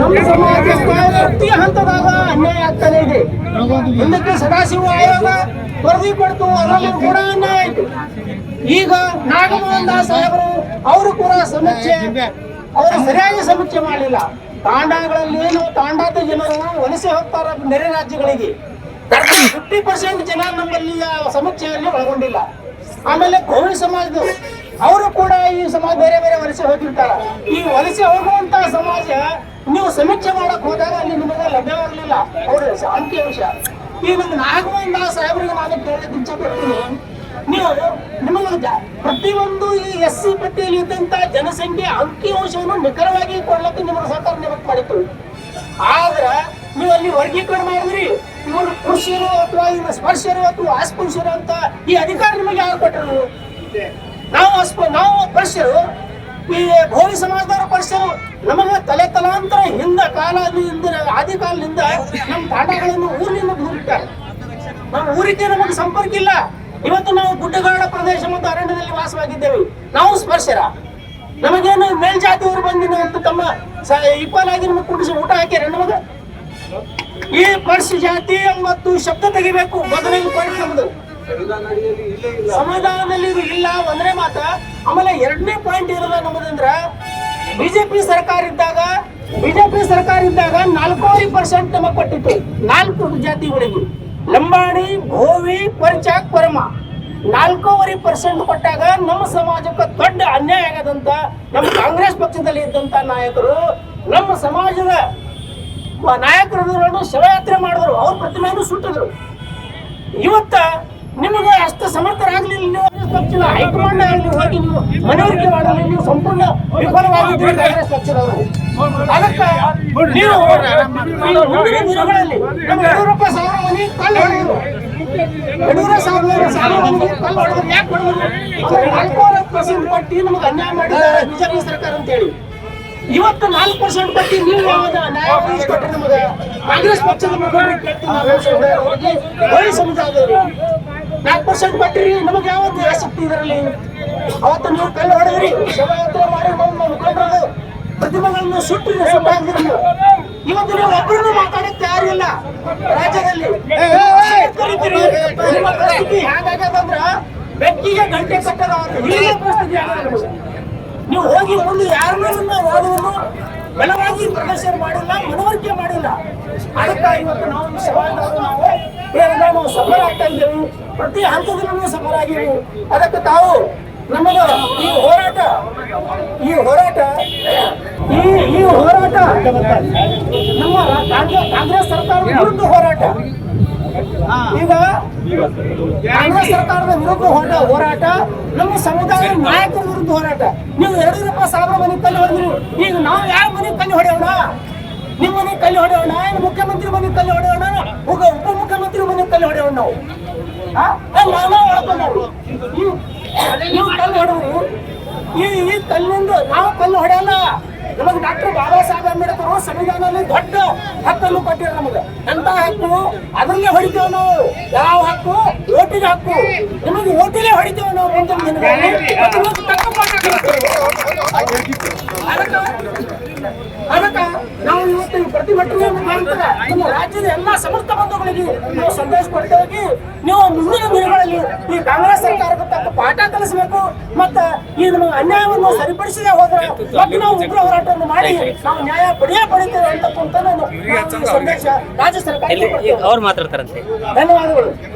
ನಮ್ಮ ಸಮಾಜ ಪ್ರತಿ ಹಂತದಾಗ ಅನ್ಯಾಯ ಆಗ್ತಾನೆ ಇದೆ. ಹಿಂದಕ್ಕೆ ಸದಾಶಿವ ಆಯೋಗ ವರದಿ ಕೊಡ್ತು, ಅದರಲ್ಲಿ ಕೂಡ ಅನ್ಯಾಯ ಆಯ್ತು. ಈಗ ನಾಗಮೋಹನ್ ದಾಸ್ ಸಾಹೇಬರು, ಅವರು ಕೂಡ ಸಮೀಕ್ಷೆ, ಅವರು ಸರಿಯಾಗಿ ಸಮೀಕ್ಷೆ ಮಾಡಲಿಲ್ಲ. ತಾಂಡಾಗಳಲ್ಲಿ ಏನು, ತಾಂಡಾದ ಜನರು ವಲಸೆ ಹೋಗ್ತಾರ ನೆರೆ ರಾಜ್ಯಗಳಿಗೆ. ಫಿಫ್ಟಿ ಪರ್ಸೆಂಟ್ ಜನ ನಮ್ಮಲ್ಲಿ ಸಮೀಕ್ಷೆಯಲ್ಲಿ ಒಳಗೊಂಡಿಲ್ಲ. ಆಮೇಲೆ ಕೋವಿ ಸಮಾಜದವರು. ಅವರು ಕೂಡ ಈ ಸಮಾಜ ಬೇರೆ ಬೇರೆ ವಲಸೆ ಹೋಗಿರ್ತಾರೆ. ಈ ವಲಸೆ ಹೋಗುವಂತ ಸಮಾಜ ನೀವು ಸಮೀಕ್ಷೆ ಮಾಡಕ್ ಹೋದಾಗ ಅಲ್ಲಿ ನಿಮಗೆ ಲಭ್ಯವಾಗಲಿಲ್ಲ. ಅವ್ರ ಅಂಕಿ ಅಂಶ ಈ ಒಂದು ನಾಗಮೋಹನ್ ದಾಸ್ ಸಾಹೇಬರಿಗೆ ನಾನು ಕೇಳಿ ಪಡ್ತೀನಿ ನೀವು ನಿಮಗೆ ಪ್ರತಿಯೊಂದು ಈ ಎಸ್ ಸಿ ಪಟ್ಟಿಯಲ್ಲಿ ಇದ್ದಂತ ಜನಸಂಖ್ಯೆ ಅಂಕಿ ಅಂಶವನ್ನು ನಿಖರವಾಗಿ ಕೊಡ್ಲಕ್ಕೆ ನಿಮಗೆ ಸರ್ಕಾರ ನೇಮಕ ಮಾಡಿತ್ತು. ಆದ್ರ ನೀವು ಅಲ್ಲಿ ವರ್ಗೀಕರಣ ಮಾಡಿದ್ರಿ. ಇವರು ಪುರುಷರು ಅಥವಾ ಇವರು ಸ್ಪರ್ಶರು ಅಥವಾ ಅಸ್ಪೃಶ್ಯರು ಅಂತ ಈ ಅಧಿಕಾರ ನಿಮಗೆ ಯಾರು ಕೊಟ್ಟರು? ನಾವು ನಾವು ಪರ್ಷರು, ಈ ಭೋವಿ ಸಮಾಜದವರ ಪರ್ಷರು, ನಮಗೆ ತಲೆ ತಲಾಂತರ ಹಿಂದ ಕಾಲದಿಂದ ಆದಿ ಕಾಲದಿಂದ ನಮ್ಮ ತಾಂಡಗಳನ್ನು ಊರಿನಿಂದ ಬಿಟ್ಟಾರೆ ನಮ್ಮ ಊರಿಗೆ ನಮಗೆ ಸಂಪರ್ಕ ಇಲ್ಲ. ಇವತ್ತು ನಾವು ಗುಡ್ಡಗಾಡ ಪ್ರದೇಶ ಮತ್ತು ಅರಣ್ಯದಲ್ಲಿ ವಾಸವಾಗಿದ್ದೇವೆ. ನಾವು ಸ್ಪರ್ಶರ. ನಮಗೇನು ಮೇಲ್ಜಾತಿಯವರು ಬಂದಿನ ಅಂತ ತಮ್ಮ ಈಕ್ವಲ್ ಆಗಿ ನಮಗೆ ಕುಡಿಸಿ ಊಟ ಹಾಕ್ಯಾರ ನಮಗೆ? ಈ ಪರ್ಶ ಜಾತಿ ಎಂಬತ್ತು ಶಬ್ದ ತೆಗಿಬೇಕು. ಮೊದಲಿಗೆ ಪಾಯಿಂಟ್ ಸಂವಿಧಾನದಲ್ಲಿ ಇದು ಇಲ್ಲ ಒಂದನೇ ಮಾತ ಆಮೇಲೆ ಎರಡನೇ ಪಾಯಿಂಟ್ ಇರೋದ ನಮ್ಮದಂದ್ರ ಬಿಜೆಪಿ ಸರ್ಕಾರ ಇದ್ದಾಗ ಬಿಜೆಪಿ ಸರ್ಕಾರ ಇದ್ದಾಗ ನಾಲ್ಕೂವರೆ ಪರ್ಸೆಂಟ್ ನಮಗೆ ಕೊಟ್ಟಿತ್ತು. ನಾಲ್ಕು ಜಾತಿಗಳಿಗೆ. ಲಂಬಾಣಿ ಭೋವಿ ಪರಿಚಾಕ್ ಪರಮ. ನಾಲ್ಕೂವರೆ ಪರ್ಸೆಂಟ್ ಕೊಟ್ಟಾಗ ನಮ್ಮ ಸಮಾಜಕ್ಕೆ ದೊಡ್ಡ ಅನ್ಯಾಯ ಆಗದಂತ ನಮ್ಮ ಕಾಂಗ್ರೆಸ್ ಪಕ್ಷದಲ್ಲಿ ಇದ್ದಂತ ನಾಯಕರು, ನಮ್ಮ ಸಮಾಜದ ನಾಯಕರನ್ನು ಶವಯಾತ್ರೆ ಮಾಡಿದ್ರು. ಅವ್ರ ಪ್ರತಿಮೆಯನ್ನು ಸುಟ್ಟಿದ್ರು. ಇವತ್ತ ನಿಮಗೆ ಅಷ್ಟು ಸಮರ್ಥರಾಗಲಿಲ್ಲ ನೀವು ಕಾಂಗ್ರೆಸ್ ಪಕ್ಷದ ಹೈಕಮಾಂಡ್ ಆಗಲಿ ಹೋಗಿ ನೀವು ಮನವರಿಕೆ ಮಾಡಲಿ ನೀವು ಸಂಪೂರ್ಣ ವಿಫಲವಾಗಿದ್ದೀರಿ ಕಾಂಗ್ರೆಸ್ ಪಕ್ಷದವರು. ಅದಕ್ಕೆ ನೀವು ಮುಂದಿನ ದಿನಗಳಲ್ಲಿ ನಮ್ಮ ಯಡಿಯೂರಪ್ಪ ಸಾವಿರ ಮನೆ ಕಲ್ಲು ಹೊಡೆದರು. ಯಡಿಯೂರಪ್ಪ ಸಾವಿರ ಸಾವಿರ ಮನೆಗೆ ಕಲ್ಲು ಹೊಡೆದ್ರು. ಯಾಕೆ ಹೊಡೆದ್ರು? ಅವ್ರು ನಾಲ್ಕೂವರೆ ಪರ್ಸೆಂಟ್ ಕೊಟ್ಟು ನಮಗೆ ಅನ್ಯಾಯ ಮಾಡಿದ್ದಾರೆ ಬಿಜೆಪಿ ಸರ್ಕಾರ ಅಂತ ಹೇಳಿ. ಇವತ್ತು ನಾಲ್ಕು ಪರ್ಸೆಂಟ್ ಪಟ್ಟಿ ನೀವು ನಮಗೆ ಕಾಂಗ್ರೆಸ್ ಪಕ್ಷದ ಮುಖಂಡರಿಗೆ ಕೇಳ್ತೀನಿ. ಹೋಗಿ ಹೋಳಿ ಸಮುದಾಯದವರು. ನಾಲ್ಕು ಪರ್ಸೆಂಟ್ ಕೊಟ್ಟಿರಿ ನಮಗೆ ಯಾವತ್ತು ಆಸಕ್ತಿ ಇದರಲ್ಲಿ ಅವತ್ತು ನೀವು ಕಲ್ಲು ಹೊಡೆದ್ರಿ ಶೋಭಾಯಾತ್ರೆ ಮಾಡಿ ಮುಖಂಡರು ಪ್ರತಿಮೆಗಳನ್ನು ಸುಟ್ಟು ಸುಟ್ಟಾಗಿದ್ರು ಇವತ್ತು ನೀವು ಒಬ್ಬರನ್ನು ಮಾತಾಡಕ್ಕೆ ತಯಾರಿಲ್ಲ ರಾಜ್ಯದಲ್ಲಿ ನಿಮ್ಮ ಪರಿಸ್ಥಿತಿ ಹೇಗಾಗದಂದ್ರ ಬೆಕ್ಕಿಗೆ ಗಂಟೆ ಕಟ್ಟದ ಪರಿಸ್ಥಿತಿ ನೀವು ಹೋಗಿ ಮುಂದೆ ಯಾರನ್ನ ವಾದವನ್ನು ಬಲವಾಗಿ ಪ್ರದರ್ಶನ ಮಾಡಿಲ್ಲ ಮನವರಿಕೆ ಮಾಡಿಲ್ಲ ಅದಕ್ಕಾಗಿ ಇವತ್ತು ನಾವು ಈ ಸವಾಲನ್ನು ನಾವು ನಾವು ಸಫಲ ಆಗ್ತಾ ಇದ್ದೇವೆ ಪ್ರತಿ ಹಂತದಲ್ಲೂ ಆಗಿವಿ ಅದಕ್ಕೆ ತಾವು ನಮಗೆ ಈ ಹೋರಾಟ ಈ ಹೋರಾಟ, ಈ ಈ ಹೋರಾಟ ನಮ್ಮ ಕಾಂಗ್ರೆಸ್ ಸರ್ಕಾರದ ವಿರುದ್ಧ ಹೋರಾಟ. ಈಗ ಕಾಂಗ್ರೆಸ್ ಸರ್ಕಾರದ ವಿರುದ್ಧ ಹೋರಾಟ ಹೋರಾಟ, ನಮ್ಮ ಸಮುದಾಯ ನಾಯಕರ ವಿರುದ್ಧ ಹೋರಾಟ. ನೀವು ಯಡಿಯೂರಪ್ಪ ಸಾವಿರ ಮನೆ ಕಲ್ಲಿ ಹೊಡೆದ್ರಿ. ಈಗ ನಾವು ಯಾರ ಮನೆ ಕಲ್ಲಿ ಹೊಡೆಯೋಣ? ನಿಮ್ಮ ಮನೆ ಕಲ್ಲಿ ಹೊಡೆಯೋಣ? ಮುಖ್ಯಮಂತ್ರಿ ಮನೆ ಕಲ್ಲಿ ಹೊಡೆಯೋಣ? ಉಪ ಮುಖ್ಯಮಂತ್ರಿ ಮನೆ ಕಲ್ಲಿ ಹೊಡೆಯೋಣ ನಾವು. ನಾವೇ ಕಲ್ಲು ಹೊಡೆದ್ರಿ ಈ ಈ ಕಲ್ಲಿಂದ ನಾವು ಕಲ್ಲು ಹೊಡೆಯಲ್ಲ. ನಮಗೆ ಡಾಕ್ಟರ್ ಬಾಬಾ ಸಾಹೇಬ್ ಅಂಬೇಡ್ಕರ್ ಸಂವಿಧಾನದಲ್ಲಿ ದೊಡ್ಡ ಹಕ್ಕನ್ನು ಕೊಟ್ಟಿರೋ ನಮಗೆ. ಎಂತ ಹಕ್ಕು? ಅದನ್ನೇ ಹೊಡಿತೇವೆ ನಾವು? ಯಾವ ಹಕ್ಕು? ಓಟಿಗೆ ಹಕ್ಕು. ನಿಮಗೆ ಓಟಿಗೆ ಹೊಡಿತೇವೆ ನಾವು ಮುಂದಿನ ದಿನಗಳಲ್ಲಿ ಅದಕ್ಕೆ ನಾವು ಇವತ್ತು ಪ್ರತಿಭಟನೆ ನಮ್ಮ ರಾಜ್ಯದ ಎಲ್ಲಾ ಸಮಸ್ತ ಬಂಧುಗಳಿಗೆ ನಾವು ಸಂದೇಶ ಕೊಡ್ತೇವೆ ನೀವು ಮುಂದಿನ ದಿನಗಳಲ್ಲಿ ಈ ಕಾಂಗ್ರೆಸ್ ಸರ್ಕಾರಕ್ಕೆ ತಕ್ಕ ಪಾಠ ಕಲಿಸಬೇಕು ಮತ್ತ ಈ ನಮ್ಮ ಅನ್ಯಾಯವನ್ನು ಸರಿಪಡಿಸದೆ ಹೋದ್ರೆ ಮತ್ತೆ ನಾವು ಉಗ್ರ ಹೋರಾಟವನ್ನು ಮಾಡಿ ನಾವು ನ್ಯಾಯ ಪಡೆಯೇ ಪಡಿತೇವೆ ಅಂತಕ್ಕಂಥ ಸಂದೇಶ ರಾಜ್ಯ ಸರ್ಕಾರ ಧನ್ಯವಾದಗಳು.